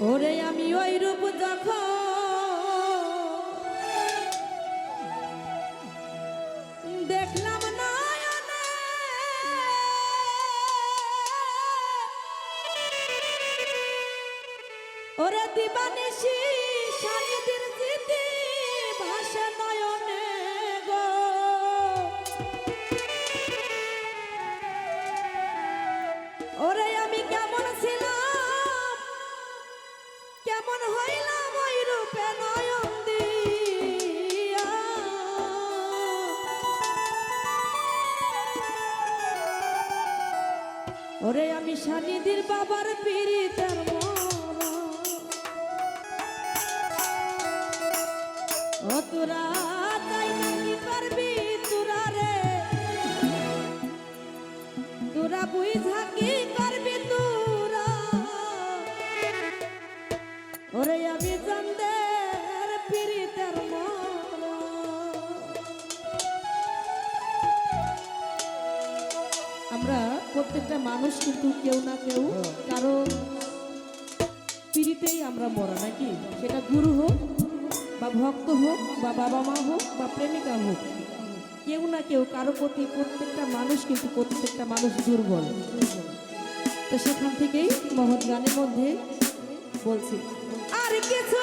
ওরে আমি ওই রূপ যখন দেখলাম না ওরে দিবানিসি আবার পীড়িতের মরা ও তোরা তাই নাকি পারবি তোরা রে? তোরা বুঝা কি প্রত্যেকটা মানুষ কিন্তু কেউ না কেউ কারও পিড়িতেই আমরা মরা, নাকি? সেটা গুরু হোক, বা ভক্ত হোক, বা বাবা মা হোক, বা প্রেমিকা হোক, কেউ না কেউ, কারও প্রতি প্রত্যেকটা মানুষ কিন্তু প্রত্যেকটা মানুষ দুর্বল। তো সেখান থেকেই মহৎ গানের মধ্যে বলছি, আর কিছু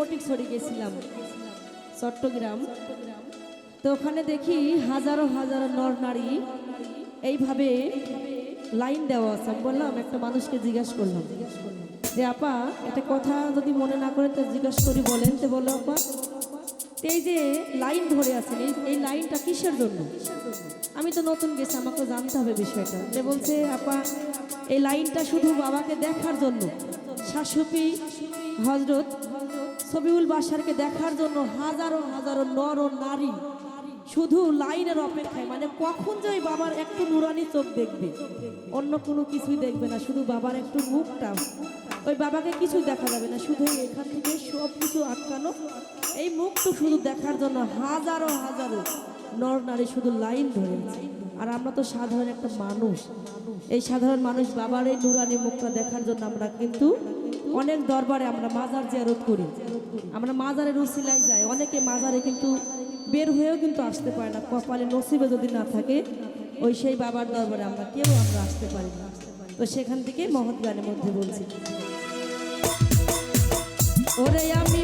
ফটিকছড়ি গেছিলাম, চট্টগ্রাম। তো ওখানে দেখি হাজারো হাজারো নর নারী এইভাবে লাইন দেওয়া আছে। বললাম, একটা মানুষকে জিজ্ঞাসা করলাম, যে, আপা, একটা কথা যদি মনে না করে তো জিজ্ঞাসা করি, বলেন তো, বলো আপা। এই যে লাইন ধরে আছেন, এই এই লাইনটা কিসের জন্য? আমি তো নতুন গেছি আমাকে জানতে হবে বিষয়টা। যে বলছে, আপা, এই লাইনটা শুধু বাবাকে দেখার জন্য। শাশুপি হজরত সবিউল বাসারকে দেখার জন্য হাজারো হাজারো নর ও নারী শুধু লাইনের অপেক্ষায় মানে কখন যে ওই বাবার একটু নুরানি চোখ দেখবে, অন্য কোনো কিছুই দেখবে না, শুধু বাবার একটু মুখটা। ওই বাবাকে কিছু দেখা যাবে না, শুধু এখান থেকে সব কিছু আটকানো। এই মুখটু শুধু দেখার জন্য হাজারো হাজারো নর নারী শুধু লাইন ধরে আছে আর আমরা তো সাধারণ একটা মানুষ। এই সাধারণ মানুষ বাবার এই নুরানি মুখটা দেখার জন্য আমরা কিন্তু অনেক দরবারে আমরা মাজার জিয়ারত করি। আমরা মাজারে রুসিলাই যাই। অনেকে মাজারে কিন্তু বের হয়েও কিন্তু আসতে পারে না। কপালে নসিবে যদি না থাকে, ওই সেই বাবার দরবারে আমরা কেউ আমরা আসতে পারি না। তো সেখান থেকে মহৎ গানের মধ্যে বলছি। ওরে আমি